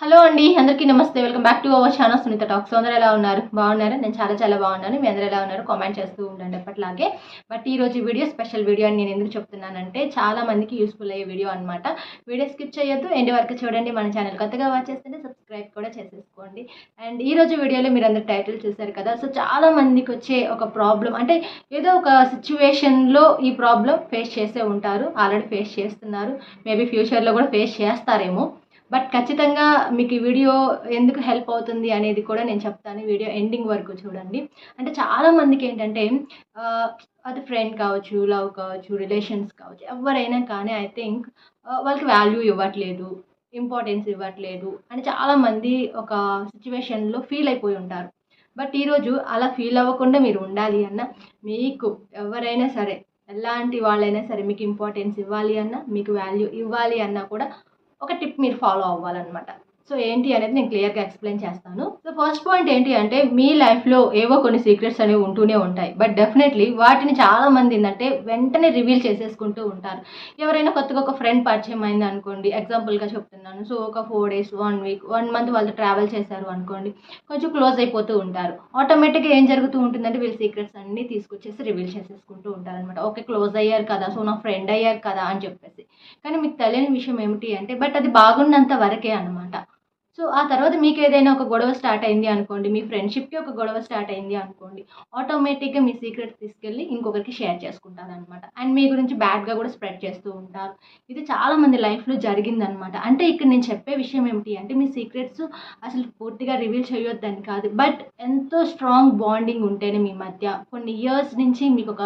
Hello అండి అందరికీ నమస్తే. Welcome back to our channel Sunitha talks. అందరూ ఎలా ఉన్నారు? బాగున్నారు? నేను చాలా చాలా బాగున్నాను. మీ అందరూ ఎలా ఉన్నారు? కామెంట్ చేస్తూ ఉండండి ఎప్పటిలాగే బట్ ఈ రోజు వీడియో స్పెషల్ వీడియో అని నేను ఎందుకు చెప్తున్నానంటే చాలా మందికి యూస్ఫుల్ అయ్యే వీడియో అనమాట వీడియో స్కిప్ చేయొద్దు. ఎండ్ వరకు చూడండి. మన ఛానల్ కొత్తగా వాచ్ చేస్తుంటే సబ్స్క్రైబ్ కూడా చేసేసుకోండి. అండ్ ఈ రోజు వీడియోలో మీరు అందరు టైటిల్ చూసారు కదా. సో చాలా మందికి వచ్చే ఒక ప్రాబ్లం అంటే ఏదో ఒక సిచ్యువేషన్లో ఈ ప్రాబ్లం ఫేస్ చేసే ఉంటారు. ఆల్రెడీ ఫేస్ చేస్తున్నారు. మేబీ ఫ్యూచర్లో కూడా ఫేస్ చేస్తారేమో. బట్ ఖచ్చితంగా మీకు ఈ వీడియో ఎందుకు హెల్ప్ అవుతుంది అనేది కూడా నేను చెప్తాను. వీడియో ఎండింగ్ వరకు చూడండి. అంటే చాలామందికి ఏంటంటే అది ఫ్రెండ్ కావచ్చు లవ్ కావచ్చు రిలేషన్స్ కావచ్చు ఎవరైనా కానీ ఐ థింక్ వాళ్ళకి వాల్యూ ఇవ్వట్లేదు ఇంపార్టెన్స్ ఇవ్వట్లేదు అని చాలామంది ఒక సిచ్యువేషన్లో ఫీల్ అయిపోయి ఉంటారు. బట్ ఈరోజు అలా ఫీల్ అవ్వకుండా మీరు ఉండాలి అన్న మీకు ఎవరైనా సరే ఎలాంటి వాళ్ళైనా సరే మీకు ఇంపార్టెన్స్ ఇవ్వాలి అన్నా మీకు వాల్యూ ఇవ్వాలి అన్నా కూడా ఒక టిప్ మీరు ఫాలో అవ్వాలన్నమాట. సో ఏంటి అనేది నేను క్లియర్గా ఎక్స్ప్లెయిన్ చేస్తాను. సో ఫస్ట్ పాయింట్ ఏంటి అంటే మీ లైఫ్లో ఏవో కొన్ని సీక్రెట్స్ అనేవి ఉంటూనే ఉంటాయి. బట్ డెఫినెట్లీ వాటిని చాలా మంది ఏంటంటే వెంటనే రివీల్ చేసేసుకుంటూ ఉంటారు. ఎవరైనా కొత్తగా ఒక ఫ్రెండ్ పరిచయం అయింది అనుకోండి ఎగ్జాంపుల్గా చెప్తున్నాను. సో ఒక four days one week one month వాళ్ళతో ట్రావెల్ చేశారు అనుకోండి కొంచెం క్లోజ్ అయిపోతూ ఉంటారు. ఆటోమేటిక్గా ఏం జరుగుతూ ఉంటుందంటే వీళ్ళ సీక్రెట్స్ అన్నీ తీసుకొచ్చేసి రివీల్ చేసేసుకుంటూ ఉంటారు అనమాట ఓకే క్లోజ్ అయ్యారు కదా సో నా ఫ్రెండ్ అయ్యారు కదా అని చెప్పేసి. కానీ మీకు తెలియని విషయం ఏమిటి అంటే బట్ అది బాగున్నంత వరకే అనమాట సో ఆ తర్వాత మీకు ఏదైనా ఒక గొడవ స్టార్ట్ అయింది అనుకోండి మీ ఫ్రెండ్షిప్కి ఒక గొడవ స్టార్ట్ అయింది అనుకోండి ఆటోమేటిక్గా మీ సీక్రెట్ తీసుకెళ్ళి ఇంకొకరికి షేర్ చేసుకుంటారు అనమాట అండ్ మీ గురించి బ్యాడ్గా కూడా స్ప్రెడ్ చేస్తూ ఉంటారు. ఇది చాలా మంది లైఫ్లో జరిగిందనమాట అంటే ఇక్కడ నేను చెప్పే విషయం ఏమిటి అంటే మీ సీక్రెట్స్ అసలు పూర్తిగా రివీల్ చేయొద్దని కాదు. బట్ ఎంతో స్ట్రాంగ్ బాండింగ్ ఉంటేనే మీ మధ్య. కొన్ని ఇయర్స్ నుంచి మీకు ఒక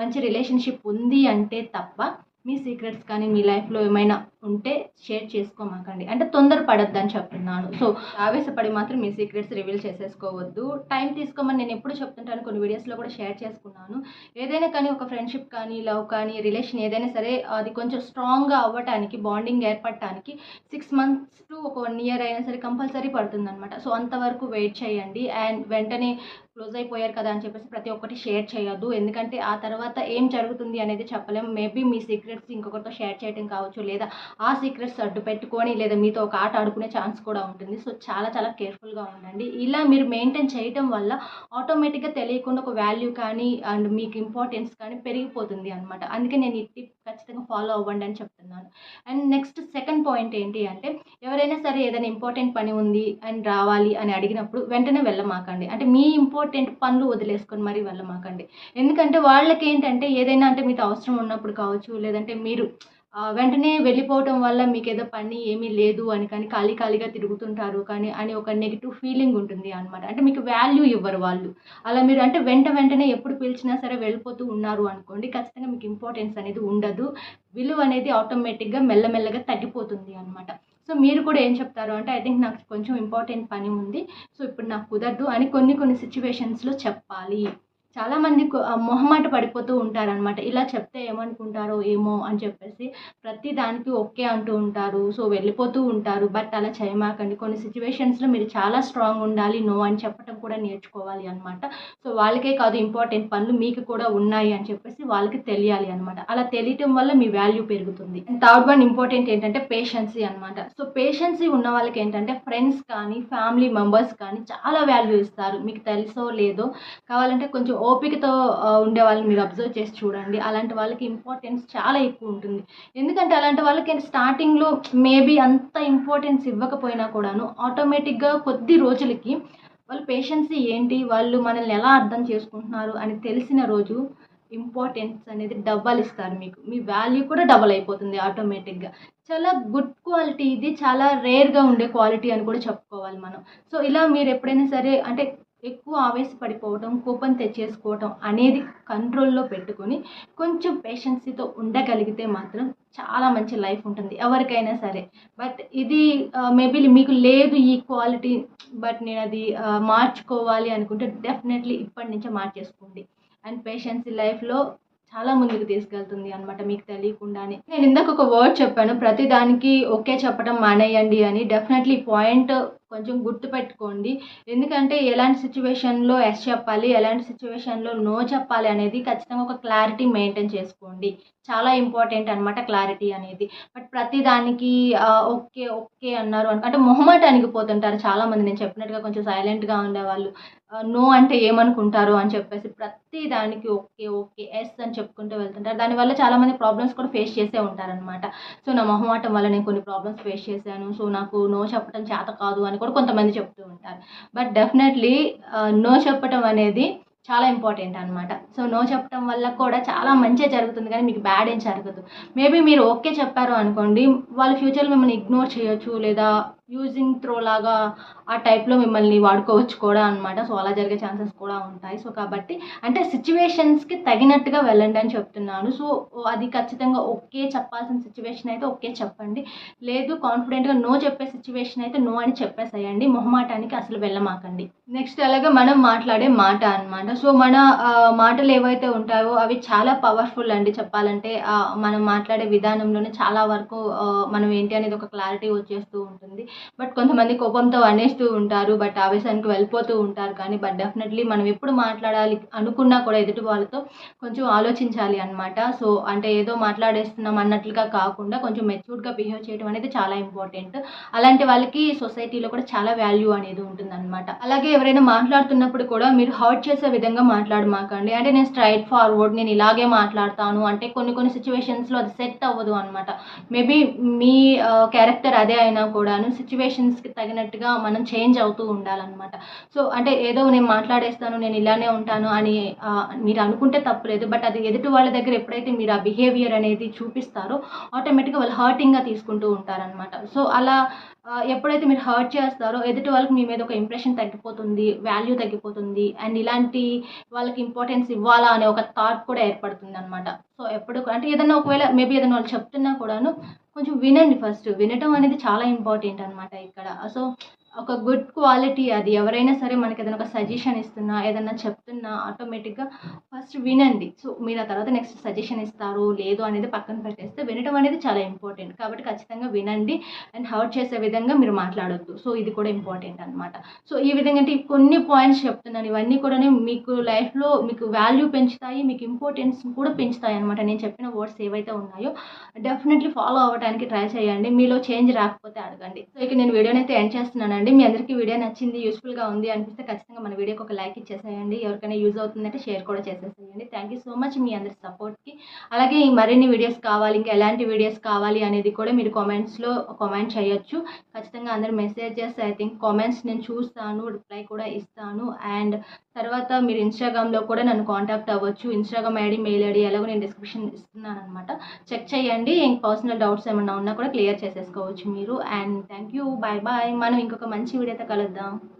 మంచి రిలేషన్షిప్ ఉంది అంటే తప్ప మీ సీక్రెట్స్ కానీ మీ లైఫ్లో ఏమైనా ఉంటే షేర్ చేసుకోమాకండి. అంటే తొందరపడొద్దు అని చెప్తున్నాను. సో ఆవేశపడి మాత్రం మీ సీక్రెట్స్ రివీల్ చేసేసుకోవద్దు. టైం తీసుకోమని నేను ఎప్పుడు చెప్తుంటాను కొన్ని వీడియోస్లో కూడా షేర్ చేసుకున్నాను. ఏదైనా కానీ ఒక ఫ్రెండ్షిప్ కానీ లవ్ కానీ రిలేషన్ ఏదైనా సరే అది కొంచెం స్ట్రాంగ్గా అవ్వటానికి బాండింగ్ ఏర్పడటానికి సిక్స్ మంత్స్ టు ఒక వన్ ఇయర్ అయినా సరే కంపల్సరీ పడుతుందనమాట సో అంతవరకు వెయిట్ చేయండి. అండ్ వెంటనే క్లోజ్ అయిపోయారు కదా అని చెప్పేసి ప్రతి ఒక్కటి షేర్ చేయొద్దు. ఎందుకంటే ఆ తర్వాత ఏం జరుగుతుంది అనేది చెప్పలేం. మేబీ మీ సీక్రెట్స్ ఇంకొకరితో షేర్ చేయడం కావచ్చు లేదా ఆ సీక్రెట్స్ అడ్డు పెట్టుకొని లేదా మీతో ఒక ఆట ఆడుకునే ఛాన్స్ కూడా ఉంటుంది. సో చాలా చాలా కేర్ఫుల్గా ఉండండి. ఇలా మీరు మెయింటైన్ చేయటం వల్ల ఆటోమేటిక్గా తెలియకుండా ఒక వాల్యూ కానీ అండ్ మీకు ఇంపార్టెన్స్ కానీ పెరిగిపోతుంది అనమాట అందుకే నేను ఈ టిప్ ఖచ్చితంగా ఫాలో అవ్వండి అని చెప్తున్నాను. అండ్ నెక్స్ట్ సెకండ్ పాయింట్ ఏంటి అంటే ఎవరైనా సరే ఏదైనా ఇంపార్టెంట్ పని ఉంది అండ్ రావాలి అని అడిగినప్పుడు వెంటనే వెళ్ళమాకండి. అంటే మీ ఇంపార్టెంట్ పనులు వదిలేసుకొని మరీ వెళ్ళమాకండి. ఎందుకంటే వాళ్ళకి ఏంటంటే ఏదైనా అంటే మీతో అవసరం ఉన్నప్పుడు కావచ్చు లేదంటే మీరు వెంటనే వెళ్ళిపోవటం వల్ల మీకు ఏదో పని ఏమీ లేదు అని కానీ ఖాళీ ఖాళీగా తిరుగుతుంటారు కానీ అని ఒక నెగిటివ్ ఫీలింగ్ ఉంటుంది అనమాట అంటే మీకు వాల్యూ ఇవ్వరు వాళ్ళు. అలా మీరు అంటే వెంట వెంటనే ఎప్పుడు పిలిచినా సరే వెళ్ళిపోతూ ఉన్నారు అనుకోండి ఖచ్చితంగా మీకు ఇంపార్టెన్స్ అనేది ఉండదు. విలువ అనేది ఆటోమేటిక్గా మెల్లమెల్లగా తగ్గిపోతుంది అనమాట సో మీరు కూడా ఏం చెప్తారు అంటే ఐ థింక్ నాకు కొంచెం ఇంపార్టెంట్ పని ఉంది. సో ఇప్పుడు నాకు కుదరదు అని కొన్ని కొన్ని సిచ్యువేషన్స్లో చెప్పాలి. చాలామంది మొహమాట పడిపోతూ ఉంటారనమాట ఇలా చెప్తే ఏమనుకుంటారో ఏమో అని చెప్పేసి ప్రతి దానికి ఓకే అంటూ ఉంటారు. సో వెళ్ళిపోతూ ఉంటారు. బట్ అలా చేయమాకండి. కొన్ని సిచ్యువేషన్స్లో మీరు చాలా స్ట్రాంగ్ ఉండాలి నో అని చెప్పడం కూడా నేర్చుకోవాలి అనమాట సో వాళ్ళకే కాదు ఇంపార్టెంట్ పనులు మీకు కూడా ఉన్నాయి అని చెప్పేసి వాళ్ళకి తెలియాలి అనమాట అలా తెలియటం వల్ల మీ వాల్యూ పెరుగుతుంది. థర్డ్ వన్ ఇంపార్టెంట్ ఏంటంటే పేషెన్సీ అనమాట సో పేషెన్సీ ఉన్న వాళ్ళకి ఏంటంటే ఫ్రెండ్స్ కానీ ఫ్యామిలీ మెంబర్స్ కానీ చాలా వాల్యూ ఇస్తారు. మీకు తెలుసో లేదో కావాలంటే కొంచెం ఓపికతో ఉండే వాళ్ళని మీరు అబ్జర్వ్ చేసి చూడండి. అలాంటి వాళ్ళకి ఇంపార్టెన్స్ చాలా ఎక్కువ ఉంటుంది. ఎందుకంటే అలాంటి వాళ్ళకి స్టార్టింగ్లో మేబీ అంత ఇంపార్టెన్స్ ఇవ్వకపోయినా కూడాను ఆటోమేటిక్గా కొద్ది రోజులకి వాళ్ళ పేషెన్సీ ఏంటి వాళ్ళు మనల్ని ఎలా అర్థం చేసుకుంటున్నారు అని తెలిసిన రోజు ఇంపార్టెన్స్ అనేది డబల్ ఇస్తారు మీకు. మీ వాల్యూ కూడా డబల్ అయిపోతుంది ఆటోమేటిక్గా చాలా గుడ్ క్వాలిటీ ఇది చాలా రేర్గా ఉండే క్వాలిటీ అని కూడా చెప్పుకోవాలి మనం. సో ఇలా మీరు ఎప్పుడైనా సరే అంటే ఎక్కువ ఆవేశపడిపోవడం కోపం తెచ్చేసుకోవడం అనేది కంట్రోల్లో పెట్టుకొని కొంచెం పేషెన్సీతో ఉండగలిగితే మాత్రం చాలా మంచి లైఫ్ ఉంటుంది ఎవరికైనా సరే. బట్ ఇది మేబీ మీకు లేదు ఈ క్వాలిటీ బట్ నేను అది మార్చుకోవాలి అనుకుంటే డెఫినెట్లీ ఇప్పటి నుంచే మార్చేసుకోండి. అండ్ పేషెన్సీ లైఫ్లో చాలా ముందుకు తీసుకెళ్తుంది అనమాట మీకు తెలియకుండానే. నేను ఇందాక ఒక వర్డ్ చెప్పాను ప్రతి దానికి ఓకే చెప్పడం మానేయండి అని. డెఫినెట్లీ పాయింట్ కొంచెం గుర్తుపెట్టుకోండి. ఎందుకంటే ఎలాంటి సిచ్యువేషన్లో ఎస్ చెప్పాలి ఎలాంటి సిచ్యువేషన్లో నో చెప్పాలి అనేది ఖచ్చితంగా ఒక క్లారిటీ మెయింటైన్ చేసుకోండి. చాలా ఇంపార్టెంట్ అనమాట క్లారిటీ అనేది. బట్ ప్రతి దానికి ఓకే ఓకే అన్నారు అంటే అంటే మొహమాటానికి పోతుంటారు చాలామంది. నేను చెప్పినట్టుగా కొంచెం సైలెంట్గా ఉండేవాళ్ళు. నో అంటే ఏమనుకుంటారు అని చెప్పేసి ప్రతి దానికి ఓకే ఓకే ఎస్ అని చెప్పుకుంటూ వెళ్తుంటారు. దానివల్ల చాలామంది ప్రాబ్లమ్స్ కూడా ఫేస్ చేసే ఉంటారనమాట సో నా మొహమాటం వల్ల నేను కొన్ని ప్రాబ్లమ్స్ ఫేస్ చేశాను. సో నాకు నో చెప్పడం చేత కాదు అని కూడా కొంతమంది చెప్తూ ఉంటారు. బట్ డెఫినెట్లీ నో చెప్పటం అనేది చాలా ఇంపార్టెంట్ అనమాట సో నో చెప్పడం వల్ల కూడా చాలా మంచిగా జరుగుతుంది కానీ మీకు బ్యాడ్ ఏం జరగదు. మేబీ మీరు ఓకే చెప్పారు అనుకోండి వాళ్ళ ఫ్యూచర్లో మిమ్మల్ని ఇగ్నోర్ చేయొచ్చు లేదా యూజింగ్ త్రో లాగా ఆ టైప్లో మిమ్మల్ని వాడుకోవచ్చు కూడా అనమాట సో అలా జరిగే ఛాన్సెస్ కూడా ఉంటాయి. సో కాబట్టి అంటే సిచ్యువేషన్స్కి తగినట్టుగా వెళ్ళండి అని చెప్తున్నాను. సో అది ఖచ్చితంగా ఓకే చెప్పాల్సిన సిచ్యువేషన్ అయితే ఓకే చెప్పండి. లేదు కాన్ఫిడెంట్గా నో చెప్పే సిచ్యువేషన్ అయితే నో అని చెప్పేసేయండి. మొహమాటానికి అసలు వెళ్ళమాకండి. నెక్స్ట్ అలాగే మనం మాట్లాడే మాట అనమాట సో మన మాటలు ఏవైతే ఉంటాయో అవి చాలా పవర్ఫుల్ అండి. చెప్పాలంటే మనం మాట్లాడే విధానంలోనే చాలా వరకు మనం ఏంటి అనేది ఒక క్లారిటీ వచ్చేస్తూ ఉంటుంది. బట్ కొంతమంది కోపంతో అనేస్తూ ఉంటారు బట్ ఆవేశానికి వెళ్ళిపోతూ ఉంటారు. కానీ బట్ డెఫినెట్లీ మనం ఎప్పుడు మాట్లాడాలి అనుకున్నా కూడా ఎదుటి వాళ్ళతో కొంచెం ఆలోచించాలి అనమాట సో అంటే ఏదో మాట్లాడేస్తున్నాం అన్నట్లుగా కాకుండా కొంచెం మెచ్యూర్డ్గా బిహేవ్ చేయడం అనేది చాలా ఇంపార్టెంట్. అలాంటి వాళ్ళకి సొసైటీలో కూడా చాలా వాల్యూ అనేది ఉంటుందన్నమాట. అలాగే ఎవరైనా మాట్లాడుతున్నప్పుడు కూడా మీరు హర్ట్ చేసే విధంగా మాట్లాడమాకండి. అంటే నేను స్ట్రైట్ ఫార్వర్డ్ నేను ఇలాగే మాట్లాడతాను. అంటే కొన్ని కొన్ని సిచ్యువేషన్స్లో అది సెట్ అవ్వదు అనమాట మేబీ మీ క్యారెక్టర్ అదే అయినా కూడాను సిచ్యువేషన్స్కి తగినట్టుగా మనం చేంజ్ అవుతూ ఉండాలన్నమాట. సో అంటే ఏదో నేను మాట్లాడేస్తాను నేను ఇలానే ఉంటాను అని మీరు అనుకుంటే తప్పులేదు. బట్ అది ఎదుటి వాళ్ళ దగ్గర ఎప్పుడైతే మీరు ఆ బిహేవియర్ అనేది చూపిస్తారో ఆటోమేటిక్గా వాళ్ళు హర్టింగ్గా తీసుకుంటూ ఉంటారనమాట సో అలా ఎప్పుడైతే మీరు హర్ట్ చేస్తారో ఎదుటి వాళ్ళకి మీ మీద ఒక ఇంప్రెషన్ తగ్గిపోతుంది వాల్యూ తగ్గిపోతుంది అండ్ ఇలాంటి వాళ్ళకి ఇంపార్టెన్స్ ఇవ్వాలా అనే ఒక థాట్ కూడా ఏర్పడుతుంది అనమాట సో ఎప్పుడు అంటే ఏదైనా ఒకవేళ మేబీ ఏదైనా వాళ్ళు చెప్తున్నా కూడాను కొంచెం వినండి ఫస్ట్. వినటం అనేది చాలా ఇంపార్టెంట్ అనమాట ఇక్కడ. సో ఒక గుడ్ క్వాలిటీ అది. ఎవరైనా సరే మనకి ఏదైనా ఒక సజెషన్ ఇస్తున్నా ఏదైనా చెప్తున్నా ఆటోమేటిక్గా ఫస్ట్ వినండి. సో మీరు ఆ తర్వాత నెక్స్ట్ సజెషన్ ఇస్తారు లేదు అనేది పక్కన పెట్టేస్తే వినడం అనేది చాలా ఇంపార్టెంట్ కాబట్టి ఖచ్చితంగా వినండి అండ్ హర్ట్ చేసే విధంగా మీరు మాట్లాడొద్దు. సో ఇది కూడా ఇంపార్టెంట్ అనమాట సో ఈ విధంగా అంటే కొన్ని పాయింట్స్ చెప్తున్నాను. ఇవన్నీ కూడా మీకు లైఫ్లో మీకు వాల్యూ పెంచుతాయి మీకు ఇంపార్టెన్స్ కూడా పెంచుతాయి అనమాట నేను చెప్పిన వర్డ్స్ ఏవైతే ఉన్నాయో డెఫినెట్లీ ఫాలో అవ్వడానికి ట్రై చేయండి. మీలో చేంజ్ రాకపోతే అడగండి. సో ఇక నేను వీడియోని అయితే ఎండ్ చేస్తున్నానండి. మీ అందరికీ వీడియో నచ్చింది యూస్ఫుల్గా ఉంది అనిపిస్తే ఖచ్చితంగా మన వీడియోకి ఒక లైక్ ఇచ్చేసేయండి. ఎవరికైనా యూజ్ అవుతుందంటే షేర్ కూడా చేసేసేయండి. థ్యాంక్ యూ సో మచ్ మీ అందరి సపోర్ట్కి అలాగే మరిన్ని వీడియోస్ కావాలి ఇంకా ఎలాంటి వీడియోస్ కావాలి అనేది కూడా మీరు కామెంట్స్లో కామెంట్ చేయొచ్చు. ఖచ్చితంగా అందరు మెసేజెస్ ఐ థింక్ కామెంట్స్ నేను చూస్తాను రిప్లై కూడా ఇస్తాను. అండ్ తర్వాత మీరు ఇన్స్టాగ్రామ్లో కూడా నన్ను కాంటాక్ట్ అవ్వచ్చు. ఇన్స్టాగ్రామ్ ఐడి మెయిల్ ఐడి ఎలాగో నేను డిస్క్రిప్షన్ ఇస్తున్నాను అనమాట చెక్ చేయండి. ఇంక పర్సనల్ డౌట్స్ ఏమైనా ఉన్నా కూడా క్లియర్ చేసేసుకోవచ్చు మీరు. And thank you bye bye మనం ఇంకొక మంచి వీడియోతో కలుద్దాం.